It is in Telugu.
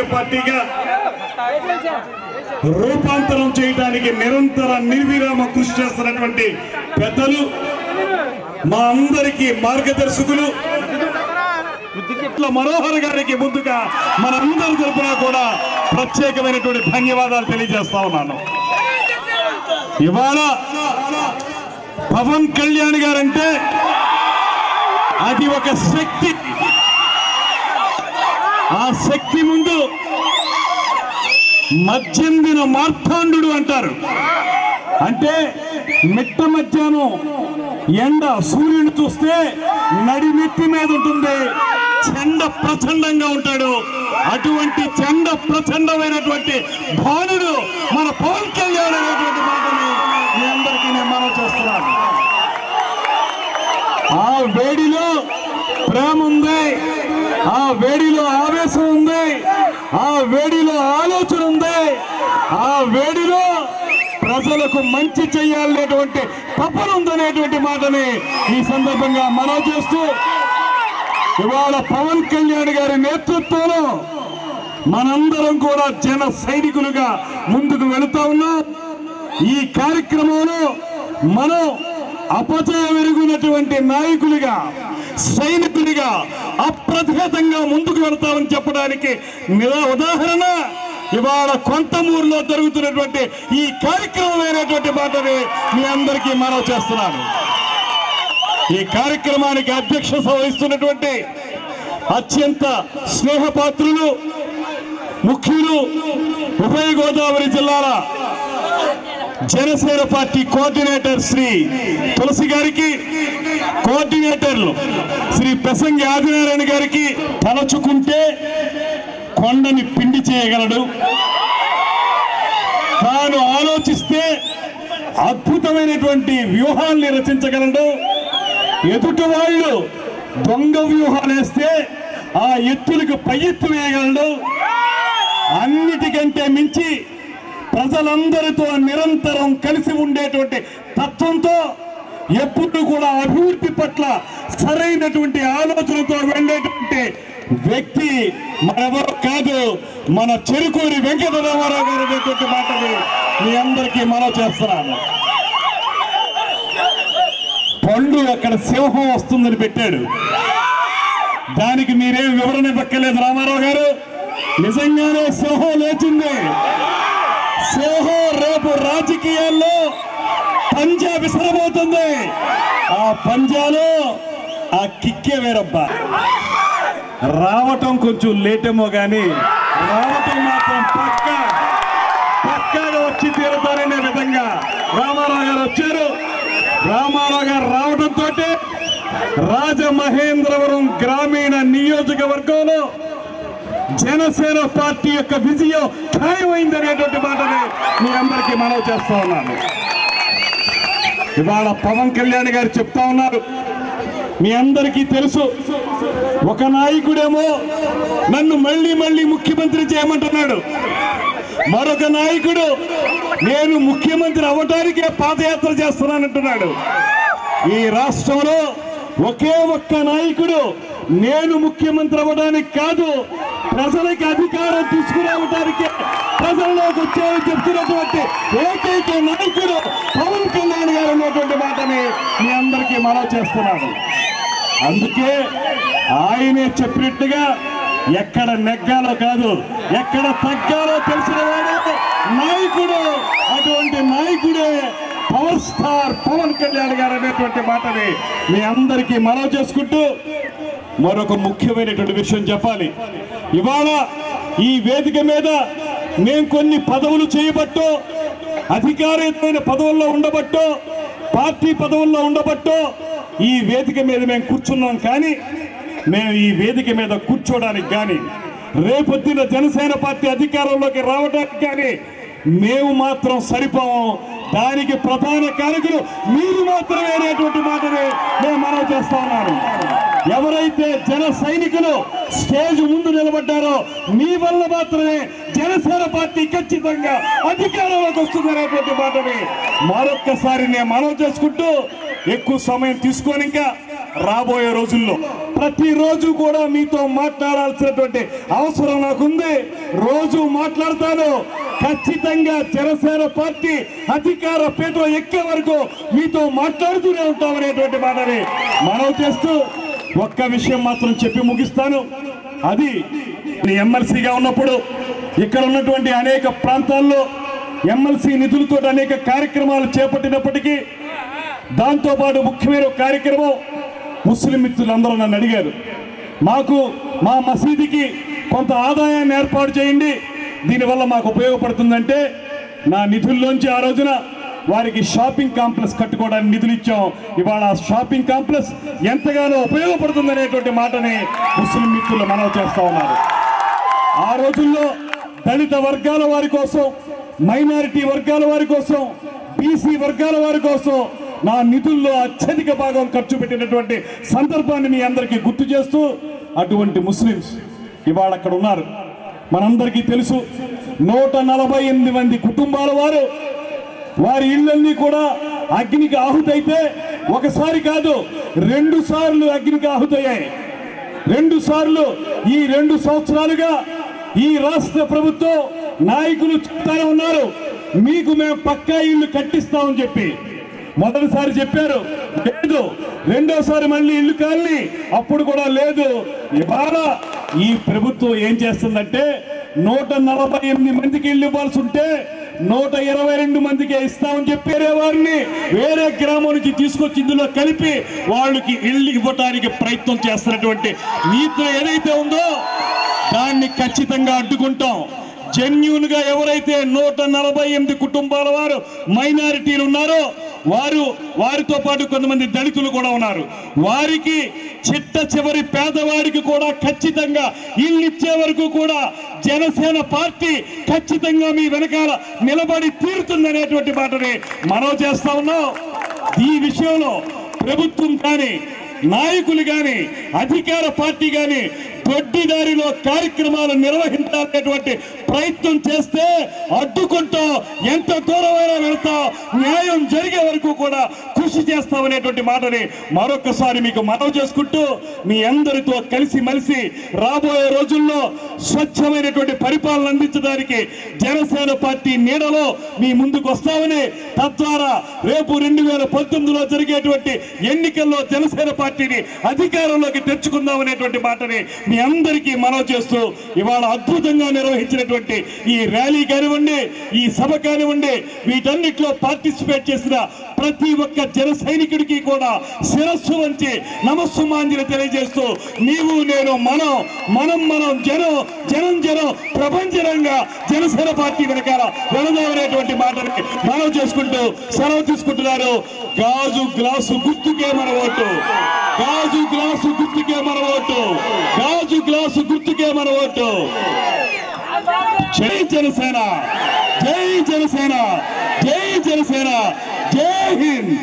రాజకీయ పార్టీగా రూపాంతరం చేయడానికి నిరంతర నిర్విరామ కృషి చేస్తున్నటువంటి పెద్దలు మా అందరికీ మార్గదర్శకులు మనోహర్ గారికి ముందుగా మనందరి తరఫున కూడా ప్రత్యేకమైనటువంటి ధన్యవాదాలు తెలియజేస్తా ఉన్నాను. ఇవాళ పవన్ కళ్యాణ్ గారంటే అది ఒక శక్తి. ఆ శక్తి ముందు మధ్యందిన మార్తాండు అంటారు. అంటే మిట్ట మధ్యాహ్నం ఎండ సూర్యుని చూస్తే నడిమెత్తి మీద ఉంటుంది. చండ ప్రచండంగా ఉంటాడు. అటువంటి చండ ప్రచండమైనటువంటి భానుడు మన పవన్ కళ్యాణ్ అనేటువంటి మాటని మీ అందరికీ నేను మనం చేస్తున్నాను. ఆ వేడిలో ప్రేమ ఉంది. ఆ వేడిలో ఆవేశం ఉంది. ఆ వేడిలో ఆలోచన ఉంది ఆ వేడిలో ప్రజలకు మంచి చేయాలనేటువంటి తపన ఉందనేటువంటి మాటని ఈ సందర్భంగా మనవి చేస్తూ ఇవాళ పవన్ కళ్యాణ్ గారి నేతృత్వంలో మనందరం కూడా జన సైనికులుగా ముందుకు వెళుతా ఉన్నాం. ఈ కార్యక్రమంలో మనం అపజయం ఎరుగునటువంటి నాయకులుగా సైనికులుగా అప్రతిహతంగా ముందుకు వెళ్తామని చెప్పడానికి నిరా ఉదాహరణ. ఇవాళ కొంతమూరులో జరుగుతున్నటువంటి ఈ కార్యక్రమం అయినటువంటి మాటని మీ అందరికీ మనవి చేస్తున్నాను. ఈ కార్యక్రమానికి అధ్యక్షత వహిస్తున్నటువంటి అత్యంత స్నేహపాత్రులు ముఖ్యులు ఉభయ గోదావరి జిల్లాల జనసేన పార్టీ కోఆర్డినేటర్ శ్రీ తులసి గారికి కోఆర్డినేటర్లు శ్రీ ప్రసంగి ఆదినారాయణ గారికి తలచుకుంటే కొండని పిండి చేయగలడు. తాను ఆలోచిస్తే అద్భుతమైనటువంటి వ్యూహాల్ని రచించగలడు. ఎదుటి వాళ్ళు దొంగ వ్యూహాలు వేస్తే ఆ ఎత్తులకు పై ఎత్తు వేయగలడు. అన్నిటికంటే మించి ప్రజలందరితో నిరంతరం కలిసి ఉండేటువంటి తత్వంతో ఎప్పుడు కూడా అభివృద్ధి పట్ల సరైనటువంటి ఆలోచనతో వెళ్ళేటువంటి వ్యక్తి మరెవరో కాదు మన చెరుకూరి వెంకట రామారావు గారు వ్యక్తి మాటలు మీ అందరికీ మనం చేస్తున్నాను. పండు అక్కడ సింహం వస్తుందని పెట్టాడు. దానికి మీరేం వివరణ ఇవ్వక్కర్లేదు రామారావు గారు. నిజంగానే సింహం లేచింది. సింహం రేపు రాజకీయాల్లో పంజా విసరబోతుంది. ఆ పంజాలో ఆ కిక్కే వేరబ్బా. రావటం కొంచెం లేటేమో కానీ రావటం మాత్రం పక్క పక్కాగా వచ్చి తీరుతారనే విధంగా రామారావు గారు వచ్చారు. రామారావు గారు రావడంతో రాజమహేంద్రవరం గ్రామీణ నియోజకవర్గంలో జనసేన పార్టీ యొక్క విజయం ఖాయమైందనేటువంటి మాటని మీ అందరికీ మనవి చేస్తా ఉన్నాను. ఇవాళ పవన్ కళ్యాణ్ గారు చెప్తా ఉన్నారు. మీ అందరికీ తెలుసు ఒక నాయకుడేమో నన్ను మళ్ళీ మళ్ళీ ముఖ్యమంత్రి చేయమంటున్నాడు. మరొక నాయకుడు నేను ముఖ్యమంత్రి అవ్వటానికే పాదయాత్ర చేస్తున్నానంటున్నాడు. ఈ రాష్ట్రంలో ఒకే ఒక్క నాయకుడు నేను ముఖ్యమంత్రి అవ్వడానికి కాదు ప్రజలకి అధికారం తీసుకురావడానికి ప్రజల్లోకి వచ్చాయని చెప్తున్నటువంటి ఏకైక నాయకుడు పవన్ కళ్యాణ్ గారు అనేటువంటి మాటని మీ అందరికీ మనవి చేస్తున్నాను. అందుకే ఆయనే చెప్పినట్టుగా ఎక్కడ నెగ్గాలో కాదు ఎక్కడ తగ్గాలో తెలిసిన వాడే నాయకుడు. అటువంటి నాయకుడే పవర్ స్టార్ పవన్ కళ్యాణ్ గారు అనేటువంటి మాటని మీ అందరికీ మనవి చేసుకుంటూ మరొక ముఖ్యమైనటువంటి విషయం చెప్పాలి. ఇవాళ ఈ వేదిక మీద మేము కొన్ని పదవులు చేయబట్టో అధికారయుతమైన పదవుల్లో ఉండబట్టో పార్టీ పదవుల్లో ఉండబట్టో ఈ వేదిక మీద మేము కూర్చున్నాం కానీ మేము ఈ వేదిక మీద కూర్చోడానికి కానీ రేపొద్దున జనసేన పార్టీ అధికారంలోకి రావడానికి కానీ మేము మాత్రం సరిపోము. దానికి ప్రధాన కారకులు మీరు మాత్రమే అనేటువంటి మాటని మేము మనవి చేస్తా ఉన్నాను ఎవరైతే జన సైనికులు స్టేజ్ ముందు నిలబడ్డారో మీ వల్ల మాత్రమే జనసేన పార్టీ ఖచ్చితంగా అధికారంలోకి వస్తుంది అనేటువంటి మాటని మరొక్కసారి నేను మనవి చేసుకుంటూ ఎక్కువ సమయం తీసుకొని ఇంకా రాబోయే రోజుల్లో ప్రతిరోజు కూడా మీతో మాట్లాడాల్సినటువంటి అవసరం నాకుంది. రోజు మాట్లాడతాను. ఖచ్చితంగా జనసేన పార్టీ అధికార పీఠం ఎక్కే వరకు మీతో మాట్లాడుతూనే ఉంటామనేటువంటి మాటని మనవి చేస్తూ ఒక్క విషయం మాత్రం చెప్పి ముగిస్తాను. అది ఎమ్మెల్సీగా ఉన్నప్పుడు ఇక్కడ ఉన్నటువంటి అనేక ప్రాంతాల్లో ఎమ్మెల్సీ నిధులతో అనేక కార్యక్రమాలు చేపట్టినప్పటికీ దాంతోపాటు ముఖ్యమైన కార్యక్రమం ముస్లిం మిత్రులందరూ నన్ను అడిగారు. మాకు మా మసీదుకి కొంత ఆదాయాన్ని ఏర్పాటు చేయండి. దీనివల్ల మాకు ఉపయోగపడుతుందంటే నా నిధుల్లోంచి ఆ రోజున వారికి షాపింగ్ కాంప్లెక్స్ కట్టుకోవడానికి నిధులు ఇచ్చాం. ఇవాళ ఆ షాపింగ్ కాంప్లెక్స్ ఎంతగానో ఉపయోగపడుతుందనేటువంటి మాటని ముస్లిం మిత్రులు మనవి చేస్తూ ఉన్నారు. ఆ రోజుల్లో దళిత వర్గాల వారి కోసం మైనారిటీ వర్గాల వారి కోసం బీసీ వర్గాల వారి కోసం నా నిధుల్లో అత్యధిక భాగం ఖర్చు పెట్టినటువంటి సందర్భాన్ని మీ అందరికీ గుర్తు చేస్తూ అటువంటి ముస్లిమ్స్ ఇవాళ అక్కడ ఉన్నారు. మనందరికీ తెలుసు నూట నలభై ఎనిమిది మంది కుటుంబాల వారు వారి ఇళ్ళన్నీ కూడా అగ్నికి ఆహుతైతే ఒకసారి కాదు రెండు సార్లు అగ్నికి ఆహుతయ్యాయి. రెండు సార్లు ఈ రెండు సంవత్సరాలుగా ఈ రాష్ట్ర ప్రభుత్వం నాయకులు చెప్తానే ఉన్నారు మీకు మేము పక్కా ఇల్లు కట్టిస్తామని చెప్పి. మొదటిసారి చెప్పారు లేదు. రెండోసారి మళ్ళీ ఇల్లు కాలని అప్పుడు కూడా లేదు. ఇవాళ ఈ ప్రభుత్వం ఏం చేస్తుందంటే నూట నలభై ఎనిమిది మందికి ఇల్లు ఇవ్వాల్సి ఉంటే నూట ఇరవై రెండు మందికి ఇస్తామని చెప్పారే వారిని. వేరే గ్రామం నుంచి తీసుకొచ్చి ఇందులో కలిపి వాళ్ళకి ఇల్లు ఇవ్వటానికి ప్రయత్నం చేస్తున్నటువంటి నీతి ఏదైతే ఉందో దాన్ని ఖచ్చితంగా అడ్డుకుంటాం. జెన్యున్గా ఎవరైతే నూట నలభై ఎనిమిది కుటుంబాల వారు మైనారిటీలు ఉన్నారో వారు వారితో పాటు కొంతమంది దళితులు కూడా ఉన్నారు. వారికి చిట్ట చివరి పేదవాడికి కూడా ఖచ్చితంగా ఇల్లు ఇచ్చే వరకు కూడా జనసేన పార్టీ ఖచ్చితంగా మీ వెనకాల నిలబడి తీరుతుందనేటువంటి మాటని మనం చేస్తా ఉన్నాం. ఈ విషయంలో ప్రభుత్వం కానీ నాయకులు కానీ అధికార పార్టీ కానీ దొడ్డిదారిలో కార్యక్రమాలు నిర్వహించాలనేటువంటి ప్రయత్నం చేస్తే అడ్డుకుంటూ ఎంత దూరమైనా వెళ్తా న్యాయం జరిగే వరకు కూడా కృషి చేస్తామనేటువంటి మాటని మరొకసారి మీకు మనవి చేసుకుంటూ మీ అందరితో కలిసి మలిసి రాబోయే రోజుల్లో స్వచ్ఛమైనటువంటి పరిపాలన అందించడానికి జనసేన పార్టీ నీడలో మీ ముందుకు వస్తామని తద్వారా రేపు రెండు వేల పంతొమ్మిదిలో జరిగేటువంటి ఎన్నికల్లో జనసేన పార్టీని అధికారంలోకి తెచ్చుకుందామనేటువంటి మాటని మీ అందరికీ మనవి చేస్తూ ఇవాళ అద్భుతంగా నిర్వహించినటువంటి ఈ ర్యాలీ కానివ్వండి ఈ సభ కానివ్వండి వీటన్నిటిలో పార్టిసిపేట్ చేసిన ప్రతి ఒక్క జన సైనికుడికి కూడా శిరస్సు వంచి నమస్సుమాంజలి తెలియజేస్తూ నీవు నేను మనం మనం మనం జనం జనం జనం ప్రపంచరంగా జనసేన పార్టీ వెనకాల వెళదామనేటువంటి మాటని మనం చేసుకుంటూ సెలవు తీసుకుంటున్నారు. గాజు గ్లాసు గుర్తుకే మన ఓటు. గాజు గ్లాసు గుర్తుకే మన ఓటు. గాజు గ్లాసు గుర్తుకే మన ఓటు. జై జనసేన. జై జనసేన జై జనసేన జై హింద్.